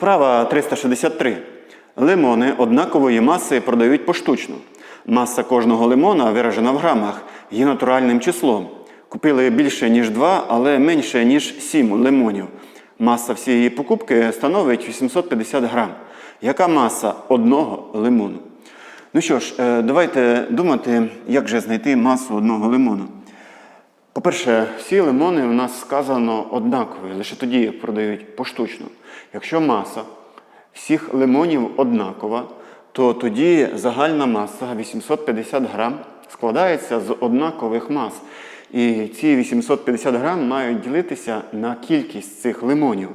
Вправа 363. Лимони однакової маси продають поштучно. Маса кожного лимона виражена в грамах, є натуральним числом. Купили більше, ніж 2, але менше, ніж 7 лимонів. Маса всієї покупки становить 850 грам. Яка маса одного лимону? Ну що ж, е, давайте думати, як же знайти масу одного лимону. По-перше, всі лимони у нас сказано однакові, лише тоді їх продають поштучно. Якщо маса всіх лимонів однакова, то тоді загальна маса 850 грам складається з однакових мас. І ці 850 грам мають ділитися на кількість цих лимонів.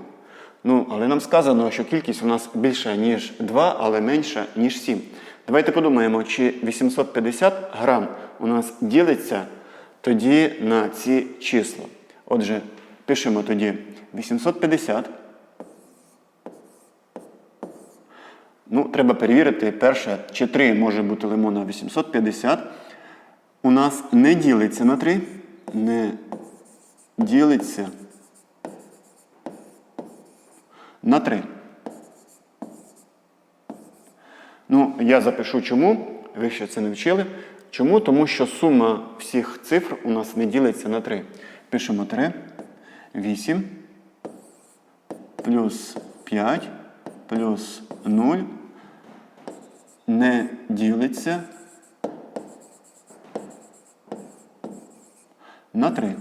Ну, але нам сказано, що кількість у нас більша, ніж 2, але менша, ніж 7. Давайте подумаємо, чи 850 грам у нас ділиться тоді на ці числа. Отже, пишемо тоді 850. Ну, треба перевірити, перше, чи 3 може бути лимона 850. У нас не ділиться на 3. Не ділиться на 3. Ну, я запишу чому. Ви ще це не вчили. Чому? Тому що сума всіх цифр у нас не ділиться на 3. Пишемо 3, 8, плюс 5, плюс 0. Не ділиться на 3.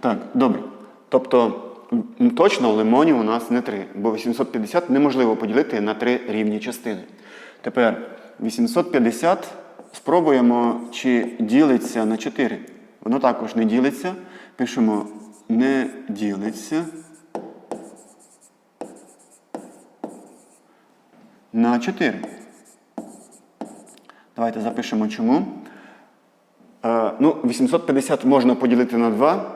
Так, добре. Тобто точно лимонів у нас не 3, бо 850 неможливо поділити на 3 рівні частини. Тепер 850 спробуємо, чи ділиться на 4. Воно також не ділиться. Пишемо не ділиться на 4. Давайте запишемо чому. Е, ну, 850 можна поділити на 2,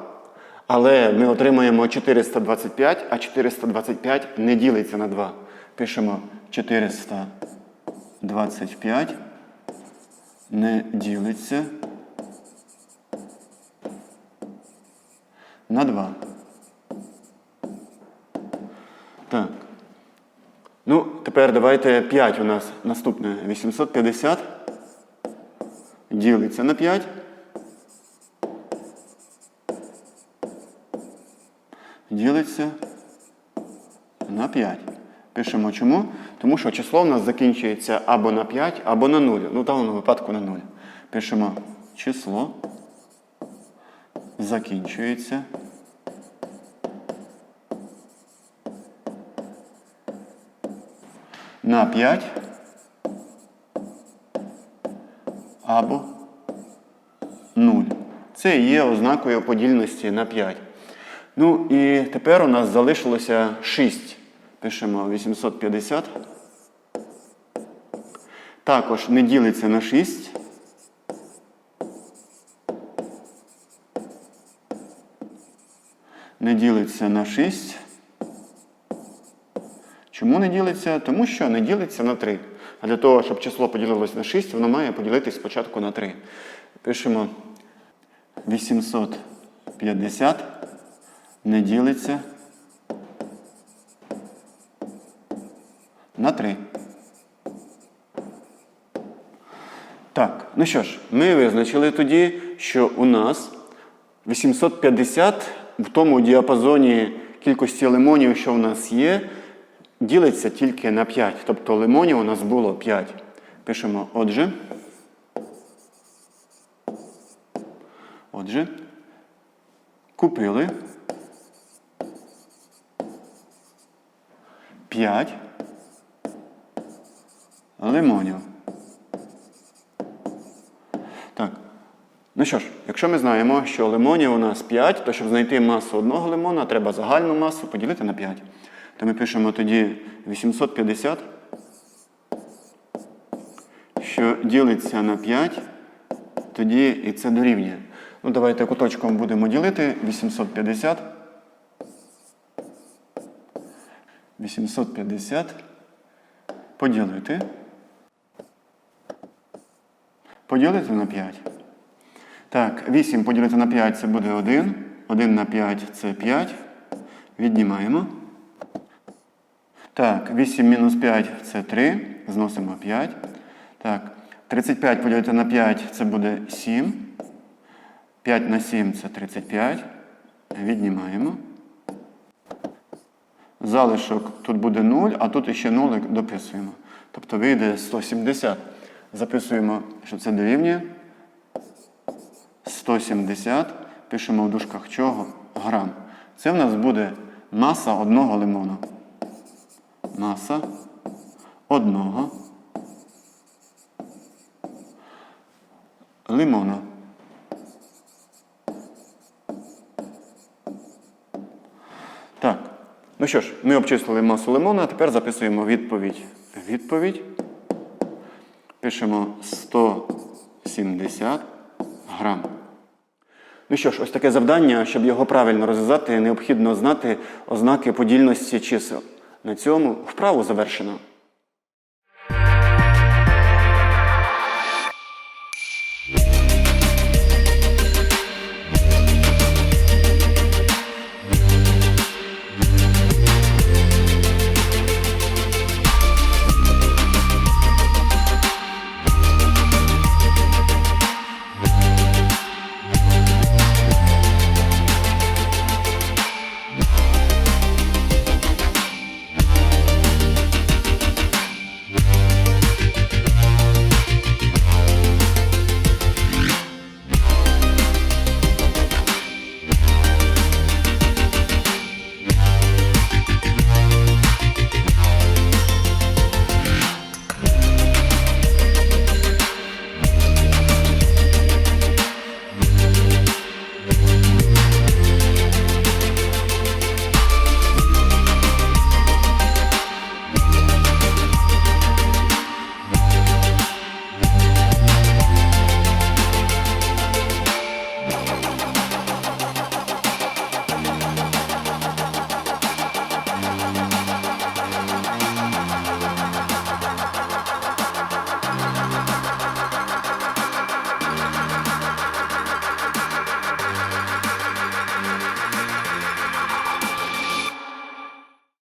але ми отримаємо 425, а 425 не ділиться на 2. Пишемо 425 не ділиться на 2. Так. Ну, тепер давайте 5 у нас наступне. 850 ділиться на 5. Ділиться на 5. Пишемо чому? Тому що число у нас закінчується або на 5, або на 0. Ну, в даному випадку на 0. Пишемо число закінчується на 5 або 0. Це є ознакою подільності на 5. Ну і тепер у нас залишилося 6. Пишемо 850. Також не ділиться на 6. Не ділиться на 6. Чому не ділиться? Тому що не ділиться на 3. А для того, щоб число поділилось на 6, воно має поділитись спочатку на 3. Пишемо 850 не ділиться на 3. Так, ну що ж, ми визначили тоді, що у нас 850 в тому діапазоні кількості лимонів, що в нас є, ділиться тільки на 5. Тобто лимонів у нас було 5. Пишемо отже. Отже, купили 5 лимонів. Так. Ну що ж, якщо ми знаємо, що лимонів у нас 5, то щоб знайти масу одного лимона, треба загальну масу поділити на 5. То ми пишемо тоді 850, що ділиться на 5, тоді і це дорівнює. Ну, давайте куточком будемо ділити 850. 850 поділити. Поділити на 5. Так, 8 поділити на 5 це буде 1. 1 на 5 це 5. Віднімаємо. Так, 8 мінус 5 це 3. Зносимо 5. Так, 35 поділити на 5 це буде 7. 5 на 7 це 35. Віднімаємо. Залишок тут буде 0, а тут ще нулик дописуємо. Тобто вийде 170. Записуємо, що це дорівнює. 170. Пишемо в дужках чого? Грам. Це в нас буде маса одного лимона. Маса одного лимона. Так. Ну що ж, ми обчислили масу лимона, а тепер записуємо відповідь. Відповідь. Пишемо 170 грам. Ну що ж, ось таке завдання, щоб його правильно розв'язати, необхідно знати ознаки подільності чисел. На цьому вправу завершено.